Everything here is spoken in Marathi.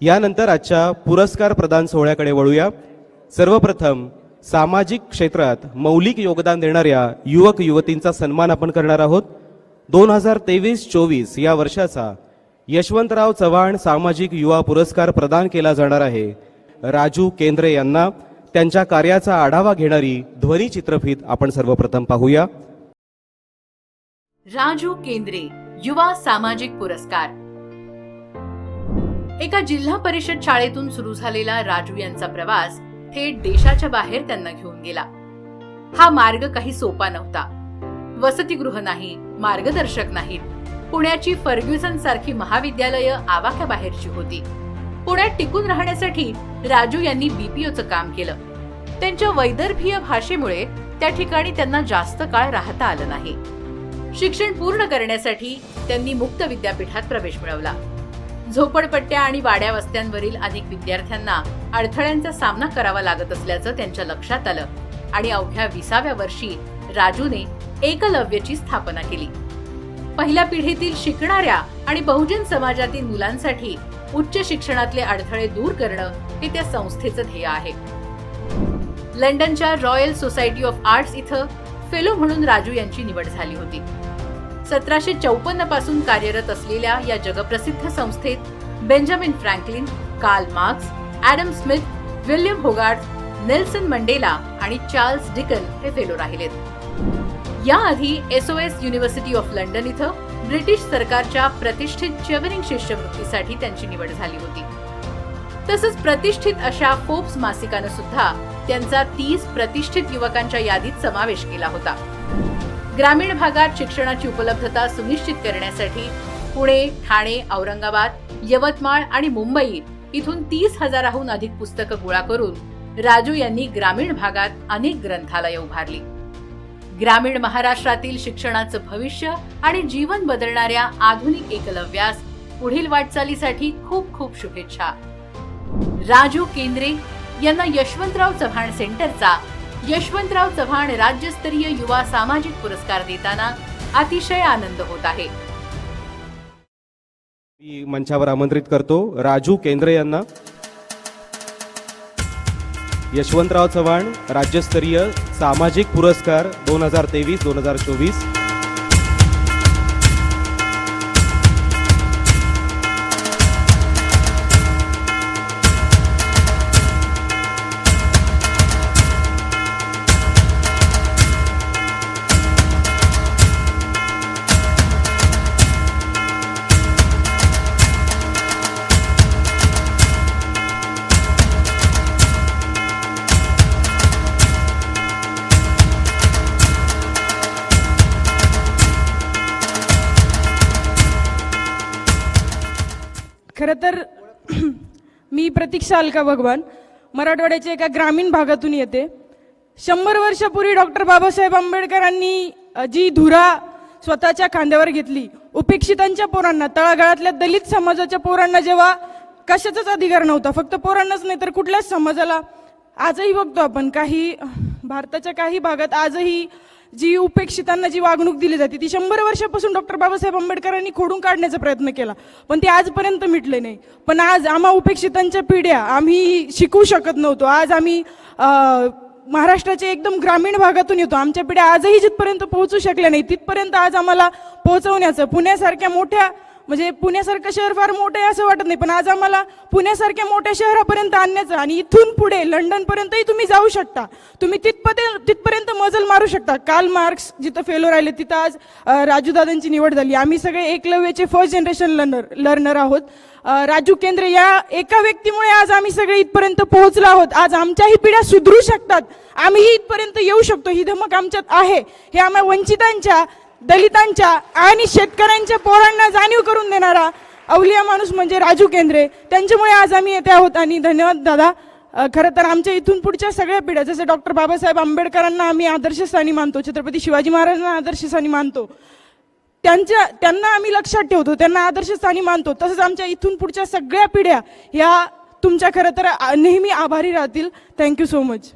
यानंतर आजच्या पुरस्कार प्रदान सोहळ्याकडे वळूया. सर्वप्रथम सामाजिक क्षेत्रात मौलिक योगदान देणाऱ्या युवक युवतींचा सन्मान आपण करणार आहोत. दोन हजार तेवीस चोवीस या वर्षाचा यशवंतराव चव्हाण सामाजिक युवा पुरस्कार प्रदान केला जाणार आहे. राजू केंद्रे यांना त्यांच्या कार्याचा आढावा घेणारी ध्वनी चित्रफित आपण सर्वप्रथम पाहूया. राजू केंद्रे युवा सामाजिक पुरस्कार. एका जिल्हा परिषद शाळेतून सुरू झालेला राजू यांचा प्रवास थेट देशाच्या बाहेर त्यांना घेऊन गेला. हा मार्ग काही सोपा नव्हता. वसतिगृह नाही मार्गदर्शक नाहीत. पुण्याची फर्ग्युसन सारखी महाविद्यालय आवाक्या बाहेरची होती. पुण्यात टिकून राहण्यासाठी राजू यांनी बीपीओचं काम केलं. त्यांच्या वैदर्भीय भाषेमुळे त्या ठिकाणी त्यांना जास्त काळ राहता आलं नाही. शिक्षण पूर्ण करण्यासाठी त्यांनी मुक्त विद्यापीठात प्रवेश मिळवला. झोपडपट्ट्या आणि वाड्या वस्त्यांवरील अनेक विद्यार्थ्यांना अडथळ्यांचा सामना करावा लागत असल्याचं त्यांच्या लक्षात आलं आणि अवघ्या विसाव्या वर्षी राजूने एकलव्यची स्थापना केली. पहिल्या पिढीतील शिकणाऱ्या आणि बहुजन समाजातील मुलांसाठी उच्च शिक्षणातले अडथळे दूर करणं हे त्या संस्थेचं ध्येय आहे. लंडनच्या रॉयल सोसायटी ऑफ आर्ट्स इथं फेलो म्हणून राजू यांची निवड झाली होती. सतराशे चौपन्नपासून कार्यरत असलेल्या या जगप्रसिद्ध संस्थेत Benjamin Franklin Karl Marx Adam Smith William Hogarth Nelson Mandela आणि चार्ल्स डिकन हे फेलो राहिलेत. याआधी एसओएस युनिव्हर्सिटी ऑफ लंडन इथं ब्रिटिश सरकारच्या प्रतिष्ठित चेवरिंग शिष्यवृत्तीसाठी त्यांची निवड झाली होती. तसंच प्रतिष्ठित अशा फोर्ब्स मासिकानं सुद्धा त्यांचा तीस प्रतिष्ठित युवकांच्या यादीत समावेश केला होता. ग्रामीण भागात शिक्षणाची उपलब्धता सुनिश्चित करण्यासाठी पुणे ठाणे औरंगाबाद यवतमाळ आणि मुंबई इथून तीस हजाराहून अधिक पुस्तकं गोळा करून राजू यांनी ग्रामीण भागात अनेक ग्रंथालय उभारली. ग्रामीण महाराष्ट्रातील शिक्षणाचं भविष्य आणि जीवन बदलणाऱ्या आधुनिक एकलव्यास पुढील वाटचालीसाठी खूप खूप शुभेच्छा. राजू केंद्रे यांना यशवंतराव चव्हाण सेंटरचा यशवंतराव चव्हाण राज्यस्तरीय युवा सामाजिक पुरस्कार देताना अतिशय आनंद होत आहे. मी मंचावर आमंत्रित करतो राजू केंद्रे यांना. यशवंतराव चव्हाण राज्यस्तरीय सामाजिक पुरस्कार दोन हजार तेवीस दोन हजार चोवीस. खरं तर मी प्रतीक्षा अलका भगवान मराठवाड्याच्या एका ग्रामीण भागातून येते. शंभर वर्षापूर्वी डॉक्टर बाबासाहेब आंबेडकरांनी जी धुरा स्वतःच्या खांद्यावर घेतली उपेक्षितांच्या पोरांना तळागाळातल्या दलित समाजाच्या पोरांना जेव्हा कशाचाच अधिकार नव्हता फक्त पोरांनाच नाही तर कुठल्याच समाजाला आजही बघतो आपण काही भारताच्या काही भागात आजही जी उपेक्षितांना जी वागणूक दिली जाते ती शंभर वर्षापासून डॉक्टर बाबासाहेब आंबेडकरांनी खोडून काढण्याचा प्रयत्न केला. पण ते आजपर्यंत मिटले नाही. पण आज आम्हा उपेक्षितांच्या पिढ्या आम्ही शिकू शकत नव्हतो. आज आम्ही महाराष्ट्राच्या एकदम ग्रामीण भागातून येतो. आमच्या पिढ्या आजही जिथपर्यंत पोहोचू शकल्या नाही तिथपर्यंत आज आम्हाला पोहोचवण्याचं पुण्यासारख्या मोठ्या म्हणजे पुण्यासारखं शहर फार मोठं आहे असं वाटत नाही पण आज आम्हाला पुण्यासारख्या मोठ्या शहरापर्यंत आणण्याचं आणि इथून पुढे लंडनपर्यंतही तुम्ही जाऊ शकता. तुम्ही तिथपर्यंत तिथपर्यंत मजल मारू शकता. काल मार्क्स जिथं फेलो राहिले तिथं आज राजूदादांची निवड झाली. आम्ही सगळे एकलव्याचे फर्स्ट जनरेशन लर्नर लर्नर आहोत. राजू केंद्रे या एका व्यक्तीमुळे आज आम्ही सगळे इथपर्यंत पोहोचलो आहोत. आज आमच्याही पिढ्या सुधरू शकतात. आम्हीही इथपर्यंत येऊ शकतो. ही धमक आमच्यात आहे. हे आम्हा वंचितांच्या दलितांच्या आणि शेतकऱ्यांच्या पोरांना जाणीव करून देणारा अवलिया माणूस म्हणजे राजू केंद्रे. त्यांच्यामुळे आज आम्ही येते आहोत आणि धन्यवाद दादा. खरं तर आमच्या इथून पुढच्या सगळ्या पिढ्या जसे डॉक्टर बाबासाहेब आंबेडकरांना आम्ही आदर्शस्थानी मानतो छत्रपती शिवाजी महाराजांना आदर्शस्थानी मानतो त्यांच्या त्यांना आम्ही लक्षात ठेवतो त्यांना आदर्शस्थानी मानतो. तसंच आमच्या इथून पुढच्या सगळ्या पिढ्या ह्या तुमच्या खरं तर नेहमी आभारी राहतील. Thank you so much